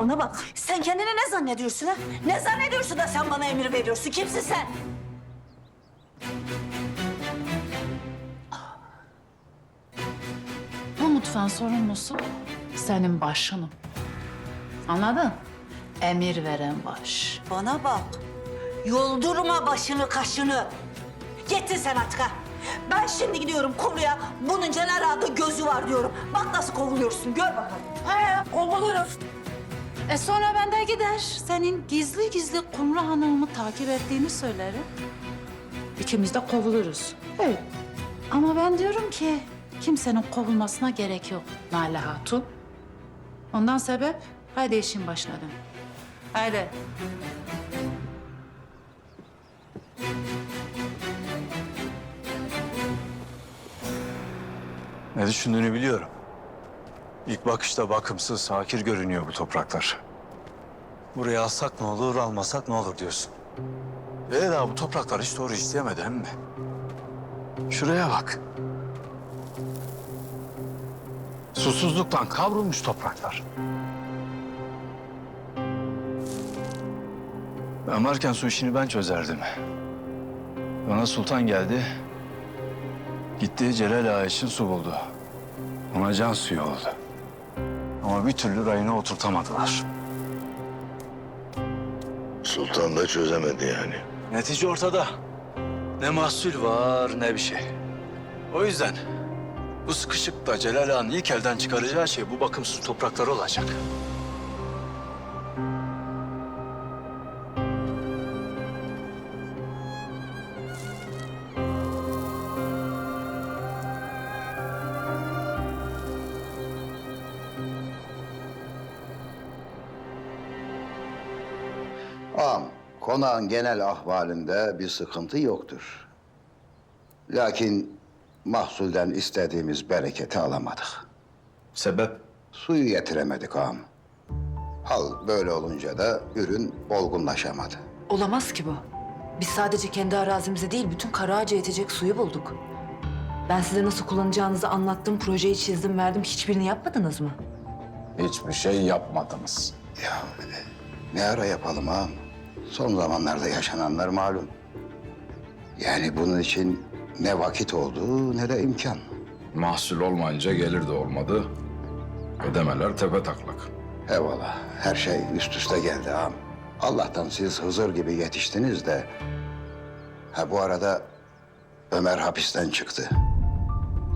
Bana bak, sen kendini ne zannediyorsun ha? Ne zannediyorsun da sen bana emir veriyorsun? Kimsin sen? Bu mutfağın sorumlusu senin başınım. Anladın? Emir veren baş. Bana bak, yoldurma başını kaşını. Yettin sen artık ha. Ben şimdi gidiyorum konuya, bunun Celal Ağa'da gözü var diyorum. Bak nasıl kovuluyorsun, gör bakalım. He, kovulurum. E sonra ben de gider. Senin gizli gizli Kumru Hanım'ı takip ettiğini söylerim. İkimiz de kovuluruz. Evet. Ama ben diyorum ki kimsenin kovulmasına gerek yok Nale Hatun. Ondan sebep haydi işin başına dön. Haydi. Ne düşündüğünü biliyorum. İlk bakışta bakımsız, hakir görünüyor bu topraklar. Buraya alsak ne olur, almasak ne olur diyorsun. Ve daha bu topraklar hiç doğru işleyemedi hem mi? Şuraya bak. Susuzluktan kavrulmuş topraklar. Ben varken su işini ben çözerdim. Bana sultan geldi, Gitti Celal Ağa için su buldu. Ona can suyu oldu. Ama bir türlü rayına oturtamadılar. Sultan da çözemedi yani. Netice ortada. Ne mahsul var ne bir şey. O yüzden bu sıkışıkta Celal Ağa'nın ilk elden çıkaracağı şey bu bakımsız toprakları olacak. Ağam, konağın genel ahvalinde bir sıkıntı yoktur. Lakin mahsulden istediğimiz bereketi alamadık. Sebep? Suyu getiremedik ağam. Hal böyle olunca da ürün olgunlaşamadı. Olamaz ki bu. Biz sadece kendi arazimize değil, bütün Karaağaç'a yetecek suyu bulduk. Ben size nasıl kullanacağınızı anlattım, projeyi çizdim, verdim. Hiçbirini yapmadınız mı? Hiçbir şey yapmadınız. Ya ne ara yapalım ağam? Son zamanlarda yaşananlar malum. Yani bunun için ne vakit oldu ne de imkan. Mahsul olmayınca gelir de olmadı. Ödemeler tepe taklak. Eyvallah. Her şey üst üste geldi ağam. Allah'tan siz Hızır gibi yetiştiniz de... Ha bu arada Ömer hapisten çıktı.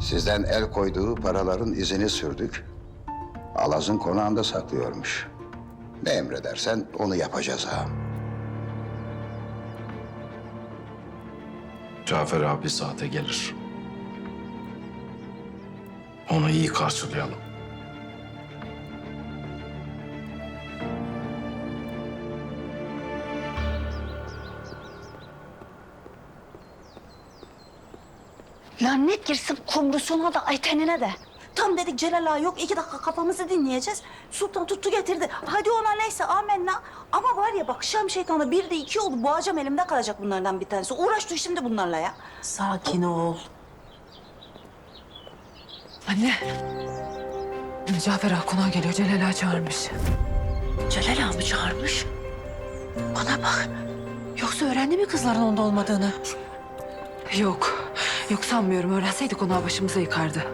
Sizden el koyduğu paraların izini sürdük. Alaz'ın konağında saklıyormuş. Ne emredersen onu yapacağız ağam. Cafer abi saate gelir. Onu iyi karşılayalım. Lanet girsin kumrusuna da ay tenine de. Tam dedik Celal Ağa yok, iki dakika kafamızı dinleyeceğiz. Sultan tuttu getirdi. Hadi ona neyse amenna. Ama var ya bak Şam şeytanı bir de iki oldu. Boğacağım elimde kalacak bunlardan bir tanesi. Uğraş şimdi bunlarla ya. Sakin ol. Anne. Cafer Ağa konağa geliyor, Celal Ağa çağırmış. Celal Ağa mı çağırmış? Bana bak. Yoksa öğrendi mi kızların onda olmadığını? Yok. Yok sanmıyorum. Öğrenseydik konağı başımıza yıkardı.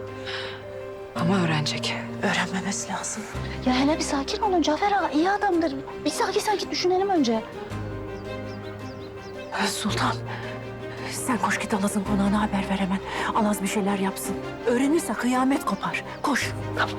Ama öğrenecek. Öğrenmemesi lazım. Ya hele bir sakin olun Cafer Ağa iyi adamdır. Bir sakin sakin düşünelim önce. Sultan, sen koş git Alaz'ın konağına haber ver hemen. Alaz bir şeyler yapsın. Öğrenirse kıyamet kopar. Koş. Tamam.